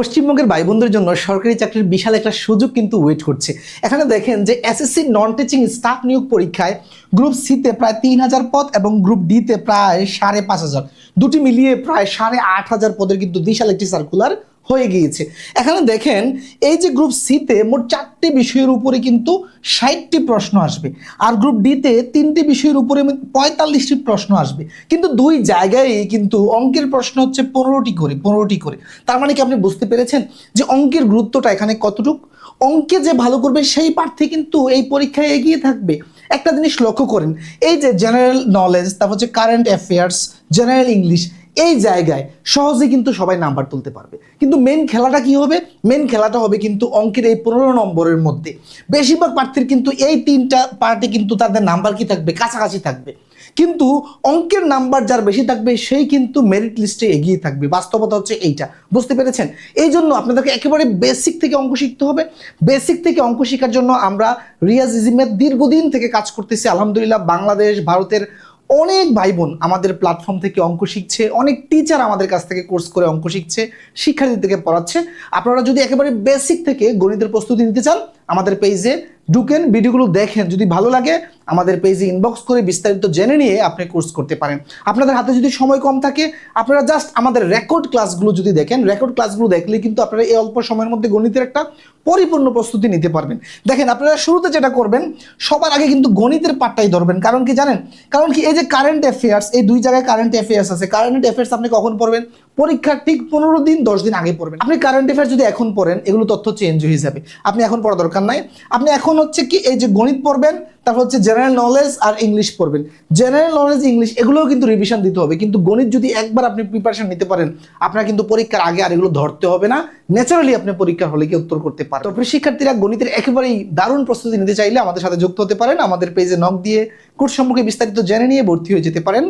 পশ্চিমবঙ্গের ভাই বোনদের জন্য সরকারি চাকরির বিশাল একটা সুযোগ কিন্তু ওয়েট করছে। এখানে দেখেন যে এসএসসি নন টিচিং স্টাফ নিয়োগ পরীক্ষায় গ্রুপ সিতে প্রায় তিন হাজার পদ এবং গ্রুপ ডিতে প্রায় সাড়ে পাঁচ হাজার। দুটি মিলিয়ে প্রায় সাড়ে আট হাজার পদের কিন্তু বিশাল একটি সার্কুলার হয়ে গিয়েছে। এখানে দেখেন, এই যে গ্রুপ সিতে মোট চারটি বিষয়ের উপরে কিন্তু ষাটটি প্রশ্ন আসবে। আর গ্রুপ ডিতে তিনটি বিষয়ের উপরে পঁয়তাল্লিশটি প্রশ্ন আসবে। কিন্তু দুই জায়গায় কিন্তু অঙ্কের প্রশ্ন হচ্ছে পনেরোটি করে পনেরোটি করে। তার মানে কি আপনি বুঝতে পেরেছেন যে অঙ্কের গুরুত্বটা এখানে কতটুকু? অঙ্কে যে ভালো করবে সেই প্রার্থী কিন্তু এই পরীক্ষায় এগিয়ে থাকবে। একটা জিনিস লক্ষ্য করেন, এই যে জেনারেল নলেজ তারপর হচ্ছে কারেন্ট অ্যাফেয়ার্স জেনারেল ইংলিশ এই জায়গায় সহজে কিন্তু সবাই নাম্বার তুলতে পারবে। কিন্তু মেন খেলাটা কি হবে? মেন খেলাটা হবে কিন্তু অঙ্কের এই পনেরো নম্বরের মধ্যে। বেশিরভাগ প্রার্থীর কিন্তু এই তিনটা পার্টে কিন্তু তাদের নাম্বার কি থাকবে? কাছাকাছি থাকবে। কিন্তু অঙ্কের নাম্বার যার বেশি থাকবে, সেই কিন্তু মেরিট লিস্টে এগিয়ে থাকবে। বাস্তবতা হচ্ছে এইটা। বুঝতে পেরেছেন? এই জন্য আপনাদেরকে একেবারে বেসিক থেকে অঙ্ক শিখতে হবে। বেসিক থেকে অঙ্ক শেখার জন্য আমরা রিয়াজ ইজিমের দীর্ঘদিন থেকে কাজ করতেছি। আলহামদুলিল্লাহ বাংলাদেশ, ভারতের অনেক ভাই বোন আমাদের প্ল্যাটফর্ম থেকে অঙ্ক শিখছে, অনেক টিচার আমাদের কাছ থেকে কোর্স করে অঙ্ক শিখছে, শিক্ষার্থীদেরকে পড়াচ্ছে। আপনারা যদি একেবারে বেসিক থেকে গণিতের প্রস্তুতি নিতে চান, আমাদের পেজে ঢুকেন, ভিডিওগুলো দেখেন। যদি ভালো লাগে, আমাদের পেজে ইনবক্স করে বিস্তারিত জেনে নিয়ে আপনি কোর্স করতে পারেন। আপনাদের হাতে যদি সময় কম থাকে, আপনারা জাস্ট আমাদের রেকর্ড ক্লাসগুলো যদি দেখেন রেকর্ড ক্লাসগুলো দেখলে কিন্তু আপনারা এই অল্প সময়ের মধ্যে গণিতের একটা পরিপূর্ণ প্রস্তুতি নিতে পারবেন। দেখেন, আপনারা শুরুতে যেটা করবেন, সবার আগে কিন্তু গণিতের পাঠটাই ধরবেন। কারণ কি জানেন? কারণ কি এই যে কারেন্ট অ্যাফেয়ার্স এই দুই জায়গায় কারেন্ট অ্যাফেয়ার্স আছে। কারেন্ট অ্যাফেয়ার্স আপনি কখন পড়বেন? পরীক্ষার ঠিক পনেরো দিন, দশ দিন আগে পড়বেন। আপনি কারেন্ট অ্যাফেয়ার্স যদি এখন পড়েন, এগুলো তথ্য চেঞ্জ হয়ে যাবে। আপনি এখন পড়া দরকার নাই। আপনি এখন হচ্ছে কি, এই যে গণিত পড়বেন, তারপর হচ্ছে জেনারেল নলেজ আর ইংলিশ পড়বেন। জেনারেল নলেজ ইংলিশ এগুলোও কিন্তু রিভিশন দিতে হবে। কিন্তু গণিত যদি একবার আপনি প্রিপারেশন নিতে পারেন, আপনার কিন্তু পরীক্ষার আগে আর এগুলো ধরতে হবে না। ন্যাচারালি আপনি পরীক্ষার হলে কি উত্তর করতে পারেন তো প্রিয় শিক্ষার্থীরা গণিতের একেবারেই দারুণ প্রস্তুতি নিতে চাইলে আমাদের সাথে যুক্ত হতে পারেন। আমাদের পেজে নক দিয়ে কোর্স সম্পর্কে বিস্তারিত জেনে নিয়ে ভর্তি হয়ে যেতে পারেন।